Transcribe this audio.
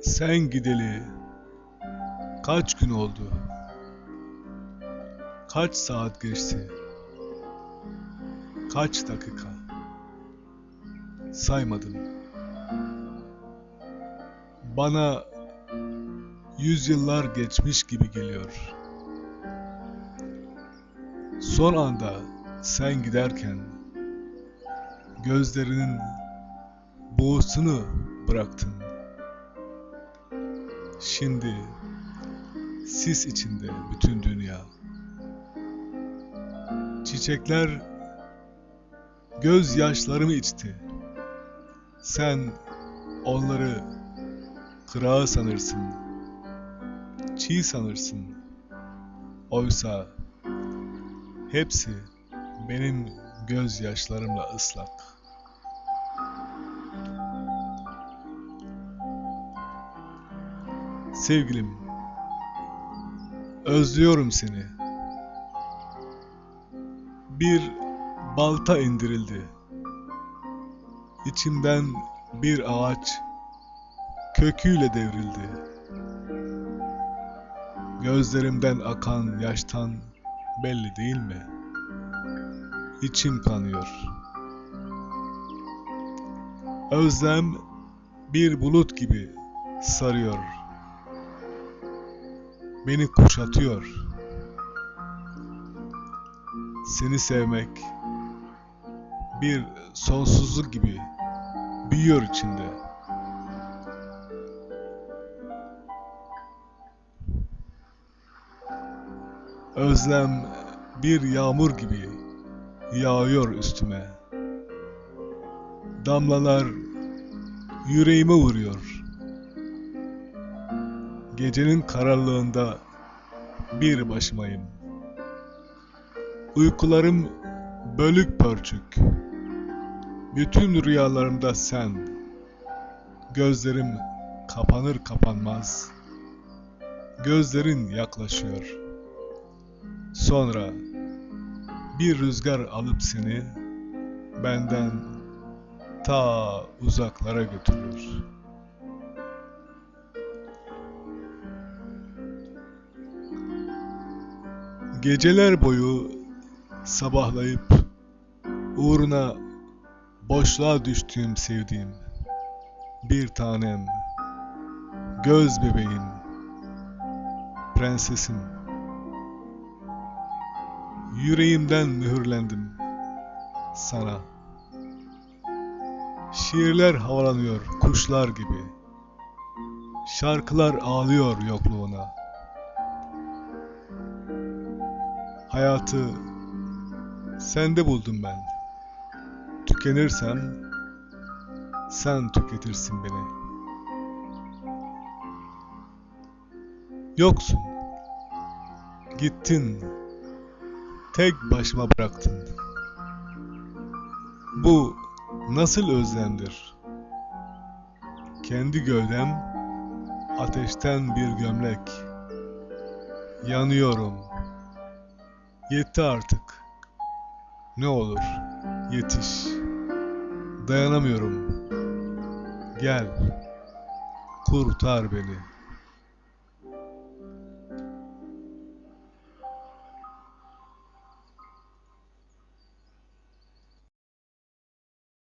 Sen gideli kaç gün oldu? Kaç saat geçti? Kaç dakika? Saymadım. Bana yüzyıllar geçmiş gibi geliyor. Son anda sen giderken gözlerinin buğusunu bıraktın. Şimdi sis içinde bütün dünya. Çiçekler gözyaşlarımı içti. Sen onları kırağı sanırsın. Çiğ sanırsın. Oysa hepsi benim gözyaşlarımla ıslak. Sevgilim, özlüyorum seni. Bir balta indirildi. İçimden bir ağaç köküyle devrildi. Gözlerimden akan yaştan belli değil mi? İçim kanıyor. Özlem bir bulut gibi sarıyor. Beni kuşatıyor. Seni sevmek bir sonsuzluk gibi büyüyor içinde. Özlem bir yağmur gibi yağıyor üstüme. Damlalar yüreğime vuruyor. Gecenin kararlığında bir başımayım. Uykularım bölük pörçük. Bütün rüyalarımda sen. Gözlerim kapanır kapanmaz. Gözlerin yaklaşıyor. Sonra bir rüzgar alıp seni benden ta uzaklara götürür. Geceler boyu sabahlayıp uğruna boşluğa düştüğüm sevdiğim bir tanem, göz bebeğim, prensesim. Yüreğimden mühürlendim sana. Şiirler havalanıyor kuşlar gibi. Şarkılar ağlıyor yokluğuna. Hayatı sende buldum ben. Tükenirsem sen tüketirsin beni. Yoksun. Gittin. Tek başıma bıraktın. Bu nasıl özlemdir? Kendi gövdem ateşten bir gömlek. Yanıyorum. Yetti artık. Ne olur yetiş. Dayanamıyorum. Gel. Kurtar beni.